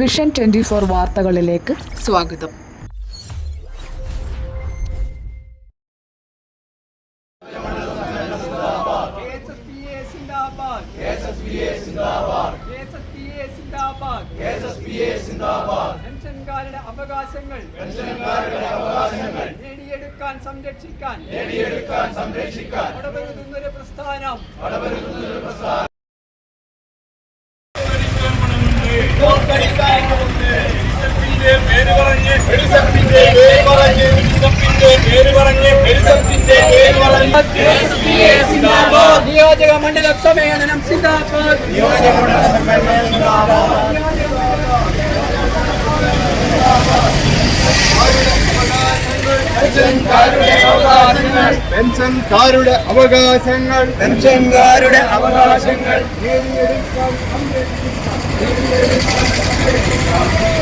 Vision twenty four വാർത്തകളിലേക്ക് സ്വാഗതം. പെൻഷൻകാരുടെ അവകാശങ്ങൾ നേടിയെടുക്കാൻ സംരക്ഷിക്കാൻ. നേടിയെടുക്കാൻ സംരക്ഷിക്കാൻ. ഇടപെടുന്ന പ്രസ്ഥാനം പേര് പറഞ്ഞ് വെളിച്ചത്തിന്റെ പേര് പറഞ്ഞ് വെളിച്ചത്തിന്റെ പേര് പറഞ്ഞ് വെളിച്ചത്തിന്റെ പേര് പറഞ്ഞ് നിയോജക മണ്ഡല സമ്മേളനം പെൻഷൻകാരുടെ അവകാശങ്ങൾ. പെൻഷൻകാരുടെ അവകാശങ്ങൾ. കളഞ്ഞു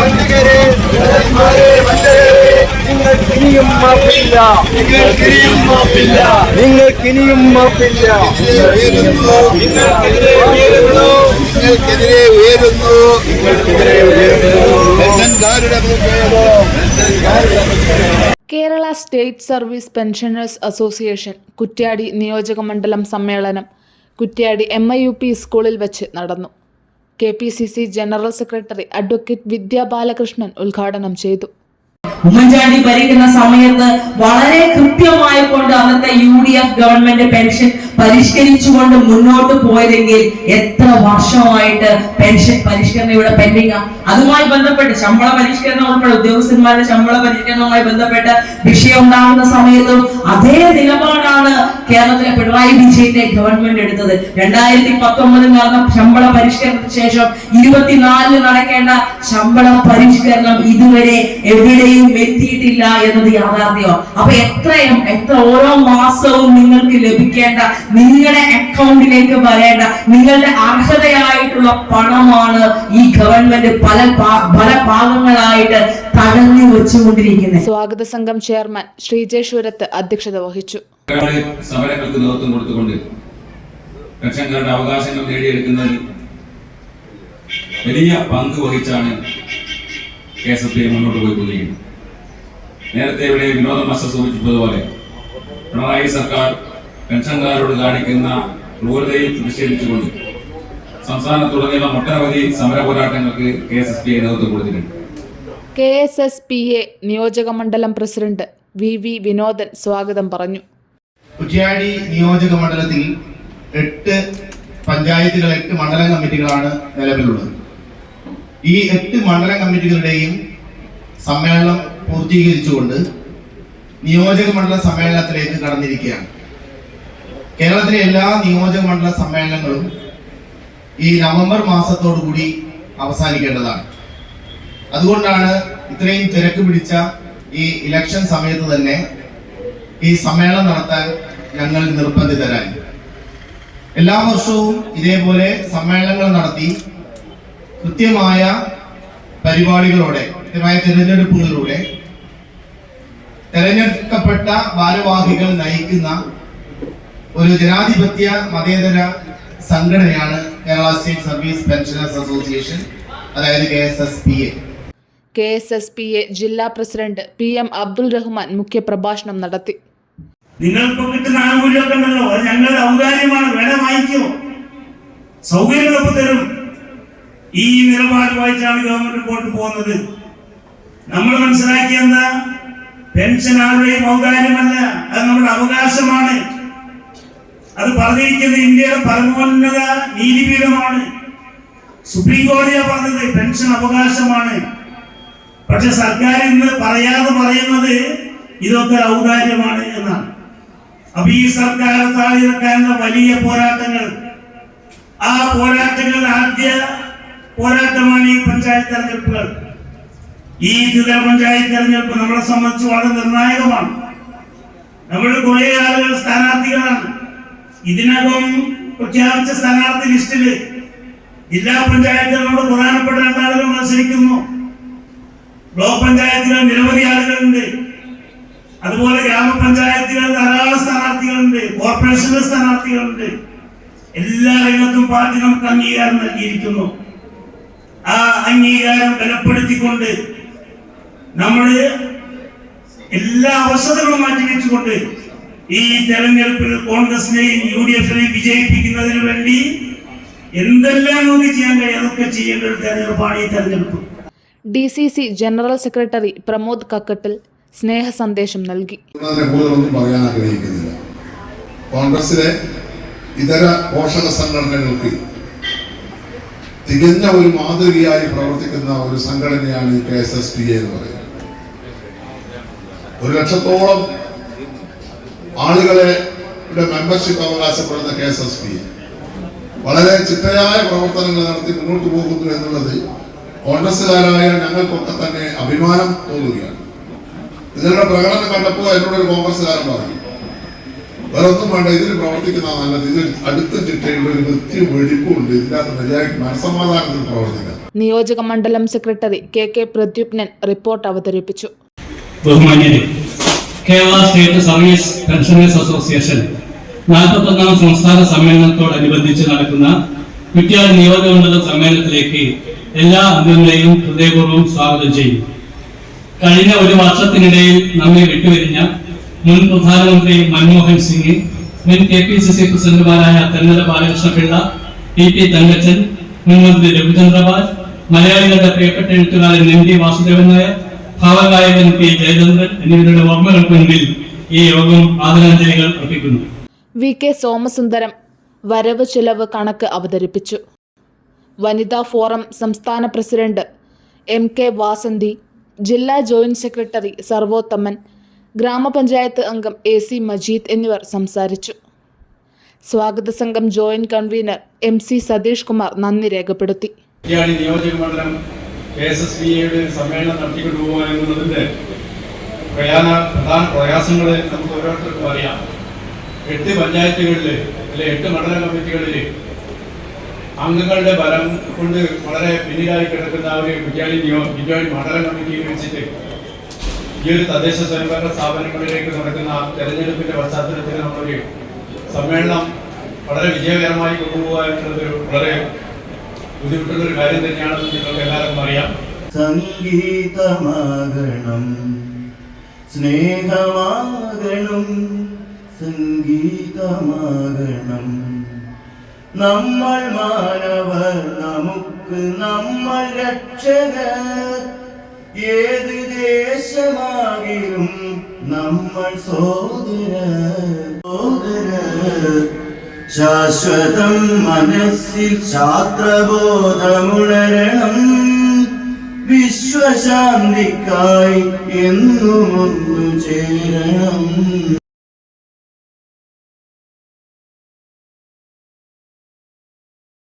വഞ്ചകരെ നിങ്ങൾക്കിനിയും മാപ്പില്ല. നിങ്ങൾക്കെതിരെ ഉയരുന്നു. നിങ്ങൾക്കെതിരെ Kerala state service pensioners association Kuttiadi നിയോജക മണ്ഡലം സമ്മേളനം Kuttiadi M I U P സ്കൂളിൽ വെച്ച് നടന്നു. K P C C general secretary advocate Vidya Balakrishnan ഉദ്ഘാടനം ചെയ്തു. ഉമ്മൻചാണ്ടി ഭരിക്കുന്ന സമയത്ത് വളരെ കൃത്യമായി കൊണ്ട് അന്നത്തെ U D F government pension പരിഷ്കരിച്ചുകൊണ്ട് മുന്നോട്ട് പോയതെങ്കിൽ എത്ര വർഷമായിട്ട് പെൻഷൻ പരിഷ്കരണം ഇവിടെ പെൻഡിങ് അതുമായി ബന്ധപ്പെട്ട് ശമ്പള പരിഷ്കരണം ഉൾപ്പെടെ ഉദ്യോഗസ്ഥന്മാരുടെ ശമ്പള പരിഷ്കരണവുമായി ബന്ധപ്പെട്ട് വിഷയം ഉണ്ടാകുന്ന സമയത്തും അതേ നിലപാടാണ് കേരളത്തിലെ പിണറായി വിജയന്റെ ഗവൺമെന്റ് എടുത്തത്. രണ്ടായിരത്തി പത്തൊമ്പതിൽ നടന്ന ശമ്പള പരിഷ്കരണത്തിന് ശേഷം ഇരുപത്തിനാലിന് നടക്കേണ്ട ശമ്പള പരിഷ്കരണം ഇതുവരെ എവിടെയും എത്തിയിട്ടില്ല എന്നത് യാഥാർത്ഥ്യമാണ്. അപ്പൊ എത്രയും എത്ര ഓരോ മാസവും നിങ്ങൾക്ക് ലഭിക്കേണ്ട നിങ്ങളുടെ അക്കൗണ്ടിലേക്ക് വരേണ്ട നിങ്ങളുടെ അർഹതയായിട്ടുള്ള പണമാണ് ഈ ഗവൺമെന്റ് പല പല ഭാഗങ്ങളായിട്ട് തടഞ്ഞു വെച്ചുകൊണ്ടിരിക്കുന്നത്. സ്വാഗത സംഘം ചെയർമാൻ ശ്രീജേശ്വരത്ത് അധ്യക്ഷത വഹിച്ചു. സമരങ്ങൾക്ക് നേതൃത്വം കൊടുത്തുകൊണ്ട് പെൻഷൻകാരുടെ അവകാശങ്ങൾ നേടിയെടുക്കുന്നതിൽ വലിയ പങ്ക് വഹിച്ചാണ് കെ എസ് എഫ് ഐ മുന്നോട്ട് പോയിക്കൊണ്ടിരിക്കുന്നത്. നേരത്തെ ഇവിടെ വിനോദ മാസ്റ്റർ സൂചിപ്പിച്ചതുപോലെ പിണറായി സർക്കാർ പെൻഷൻകാരോട് കാണിക്കുന്ന ക്രൂരതയിൽ പ്രതിഷേധിച്ചുകൊണ്ട് സംസ്ഥാനത്തുടനീളം ഒട്ടനവധി സമര പോരാട്ടങ്ങൾക്ക് K S S P I നേതൃത്വം കൊടുത്തിട്ടുണ്ട്. K S S P A നിയോജക മണ്ഡലം പ്രസിഡന്റ് വി വി വിനോദൻ സ്വാഗതം പറഞ്ഞു. കുറ്റ്യാടി നിയോജക മണ്ഡലത്തിൽ എട്ട് പഞ്ചായത്തുകൾ എട്ട് മണ്ഡലം കമ്മിറ്റികളാണ് നിലവിലുള്ളത്. ഈ എട്ട് മണ്ഡലം കമ്മിറ്റികളുടെയും സമ്മേളനം പൂർത്തീകരിച്ചുകൊണ്ട് നിയോജക മണ്ഡല സമ്മേളനത്തിലേക്ക് കടന്നിരിക്കുകയാണ്. കേരളത്തിലെ എല്ലാ നിയോജക മണ്ഡല സമ്മേളനങ്ങളും ഈ നവംബർ മാസത്തോടുകൂടി അവസാനിക്കേണ്ടതാണ്. അതുകൊണ്ടാണ് ഇത്രയും തിരക്ക് പിടിച്ച ഈ ഇലക്ഷൻ സമയത്ത് തന്നെ ഈ സമ്മേളനം നടത്താൻ ഞങ്ങൾ നിർബന്ധിതരായി. എല്ലാ വർഷവും ഇതേപോലെ സമ്മേളനങ്ങൾ നടത്തി കൃത്യമായ പരിപാടികളോടെ കൃത്യമായ തിരഞ്ഞെടുപ്പുകളിലൂടെ തെരഞ്ഞെടുക്കപ്പെട്ട ഭാരവാഹികൾ നയിക്കുന്ന ഒരു ജനാധിപത്യ മതേതര സംഘടനയാണ് Kerala state service pensioners association അതായത് K S S P A. K S S P A ജില്ലാ president P M Abdul Rahman മുഖ്യപ്രഭാഷണം നടത്തി. നിങ്ങൾക്ക് കിട്ടുന്ന ആനുകൂല്യമൊക്കെ ഉണ്ടല്ലോ അത് ഞങ്ങളുടെ ഔദാര്യമാണ് വില വാങ്ങിക്കോ സൗകര്യങ്ങളൊക്കെ തരും. ഈ നിലപാടുമായിട്ടാണ് ഗവൺമെന്റ് മുമ്പോട്ട് പോകുന്നത്. നമ്മൾ മനസ്സിലാക്കിയ എന്താ? പെൻഷൻ ആരുടെയും ഔദാര്യമല്ല അത് നമ്മുടെ അവകാശമാണ്. അത് പറഞ്ഞിരിക്കുന്നത് ഇന്ത്യയുടെ പരമോന്നത നീതിപീഠമാണ്. സുപ്രീം കോടതിയാ പറഞ്ഞത് പെൻഷൻ അവകാശമാണ്. പക്ഷെ സർക്കാർ ഇന്ന് പറയാതെ പറയുന്നത് ഇതൊക്കെ ഔദാര്യമാണ് എന്നാണ്. അപ്പൊ ഈ സർക്കാർ താഴെക്കാനുള്ള വലിയ പോരാട്ടങ്ങൾ. ആ പോരാട്ടങ്ങൾ ആദ്യ പോരാട്ടമാണ് ഈ പഞ്ചായത്ത് തെരഞ്ഞെടുപ്പുകൾ. ഈ ജില്ലാ പഞ്ചായത്ത് തെരഞ്ഞെടുപ്പ് നമ്മളെ സംബന്ധിച്ച് വളരെ നിർണായകമാണ്. നമ്മൾ കുറെ ആളുകൾ സ്ഥാനാർത്ഥികളാണ്. ഇതിനകം പ്രഖ്യാപിച്ച സ്ഥാനാർത്ഥി ലിസ്റ്റിൽ ജില്ലാ പഞ്ചായത്തുകളോട് പ്രധാനപ്പെട്ട രണ്ടാളുകൾ മത്സരിക്കുന്നു. ബ്ലോക്ക് പഞ്ചായത്തുകൾ നിരവധി ആളുകളുണ്ട്. അതുപോലെ ഗ്രാമപഞ്ചായത്തുകൾ ധാരാളം സ്ഥാനാർത്ഥികളുണ്ട്. കോർപ്പറേഷനിലെ സ്ഥാനാർത്ഥികളുണ്ട്. എല്ലാ രംഗത്തും പാർട്ടി നമുക്ക് അംഗീകാരം നൽകിയിരിക്കുന്നു. ആ അംഗീകാരം ബലപ്പെടുത്തിക്കൊണ്ട് നമ്മൾ എല്ലാ അവസരങ്ങളും മാറ്റിവെച്ചുകൊണ്ട് ഈ തെരഞ്ഞെടുപ്പിൽ കോൺഗ്രസിനെയും യു ഡി എഫിനെയും വിജയിപ്പിക്കുന്നതിന് വേണ്ടി എന്തെല്ലാം നമുക്ക് ചെയ്യാൻ കഴിയും? അതൊക്കെ ചെയ്യേണ്ട ഒരു തെരഞ്ഞെടുപ്പാണ് ഈ തെരഞ്ഞെടുപ്പ്. D C C general secretary Pramod Kakkattil സ്നേഹ സന്ദേശം നൽകി. പറയാൻ ആഗ്രഹിക്കുന്നില്ല. കോൺഗ്രസിലെ ഇതര പോഷക സംഘടനകൾക്ക് തികഞ്ഞ ഒരു മാതൃകയായി പ്രവർത്തിക്കുന്ന ഒരു സംഘടനയാണ് കെ എസ് എസ് പി എന്ന് പറയുന്നത്. ഒരു ലക്ഷത്തോളം ആളുകളെ മെമ്പർഷിപ്പ് അവകാശപ്പെടുന്ന കെ എസ് എസ് പി. വളരെ ചിട്ടയായ പ്രവർത്തനങ്ങൾ നടത്തി മുന്നോട്ട് പോകുന്നു എന്നുള്ളത് കോൺഗ്രസ്സുകാരായ ഞങ്ങൾക്കൊക്കെ തന്നെ അഭിമാനം തോന്നുകയാണ്. ഇതിനുള്ള പ്രകടനം കണ്ടപ്പോൾ എന്നോടൊരു കോൺഗ്രസ്സുകാരൻ പറഞ്ഞു വേറെ ഒന്നും വേണ്ട ഇതിൽ പ്രവർത്തിക്കുന്ന നല്ലത്. ഇതിൽ അടുത്ത ചിട്ടയുള്ള ഒരു വൃത്തി വെടിപ്പുണ്ട് ഇതിനകത്ത് മര്യാദയ്ക്ക് മനസമാധാനത്തിൽ പ്രവർത്തിക്കാം. നിയോജക മണ്ഡലം secretary K K Pradyumnan report അവതരിപ്പിച്ചു. ബഹുമാന്യരെ Kerala state service pensioners association നാൽപ്പത്തൊന്നാം സംസ്ഥാന സമ്മേളനത്തോടനുബന്ധിച്ച് നടക്കുന്ന കുറ്റ്യാടി നിയോജകമണ്ഡല സമ്മേളനത്തിലേക്ക് എല്ലാ അംഗങ്ങളെയും ഹൃദയപൂർവം സ്വാഗതം ചെയ്യും. കഴിഞ്ഞ ഒരു വർഷത്തിനിടയിൽ നമ്മെ വിട്ടുപിരിഞ്ഞ മുൻ പ്രധാനമന്ത്രി മൻമോഹൻ സിംഗ് മുൻ കെ പി സി സി പ്രസിഡന്റുമാരായ തെന്നല ബാലകൃഷ്ണപിള്ള ടി പി തങ്കച്ചൻ മുൻ മന്ത്രി രവിചന്ദ്രപാൽ മലയാളികളുടെ പ്രിയപ്പെട്ട എഴുത്തുകാരൻ M T Vasudevan Nair P. Jayachandran എന്നിവരുടെ ഓർമ്മകൾക്ക് മുൻപിൽ ഈ യോഗം ആദരാഞ്ജലികൾ അർപ്പിക്കുന്നു. വി. കെ. സോമസുന്ദരം വരവ് ചിലവ് കണക്ക് അവതരിപ്പിച്ചു. വനിതാ ഫോറം സംസ്ഥാന പ്രസിഡന്റ് എം. കെ. വാസന്തി ജില്ലാ ജോയിന്റ് സെക്രട്ടറി സർവോത്തമൻ ഗ്രാമപഞ്ചായത്ത് അംഗം എ. സി. മജീദ് എന്നിവർ സംസാരിച്ചു. സ്വാഗത സംഘം joint convener M. C. Satheesh Kumar നന്ദി രേഖപ്പെടുത്തി. കുറ്റ്യാടി നിയോജക മണ്ഡലം കെ എസ് എസ് സമ്മേളനം നടത്തിക്കൊണ്ടു പോകുക എന്നുള്ളതിന്റെ പ്രധാന പ്രധാന പ്രയാസങ്ങൾ നമുക്ക് ഓരോരുത്തർക്കും അറിയാം. എട്ട് പഞ്ചായത്തുകളിൽ അല്ലെ എട്ട് മണ്ഡല കമ്മിറ്റികളിൽ അംഗങ്ങളുടെ ബലം കൊണ്ട് വളരെ പിന്നിലായി കിടക്കുന്ന ഒരു കുറ്റ്യാടി നിയോ മണ്ഡല കമ്മിറ്റിയിൽ വെച്ചിട്ട് ഈ ഒരു തദ്ദേശ സ്വയംഭരണ സ്ഥാപനങ്ങളിലേക്ക് നടക്കുന്ന തെരഞ്ഞെടുപ്പിന്റെ പശ്ചാത്തലത്തിൽ നമ്മളൊരു സമ്മേളനം വളരെ വിജയകരമായി കൊണ്ടുപോകുക എന്നുള്ളതൊരു വളരെ ബുദ്ധിമുട്ടുള്ള ഒരു കാര്യം തന്നെയാണെന്ന് നിങ്ങൾക്ക് എല്ലാവർക്കും അറിയാം. സംഗീതമാകണം സ്നേഹമാകണം സംഗീതമാകണം. നമ്മൾ മാനവർ നമുക്ക് നമ്മൾ രക്ഷകർ. ഏത് ദേശമാകിലും നമ്മൾ സോദര സോദര ശാശ്വതം മനസ്സിൽ ശാസ്ത്രബോധമുണരണം. വിശ്വശാന്തിക്കായി എന്നുമൊന്നു ചേരണം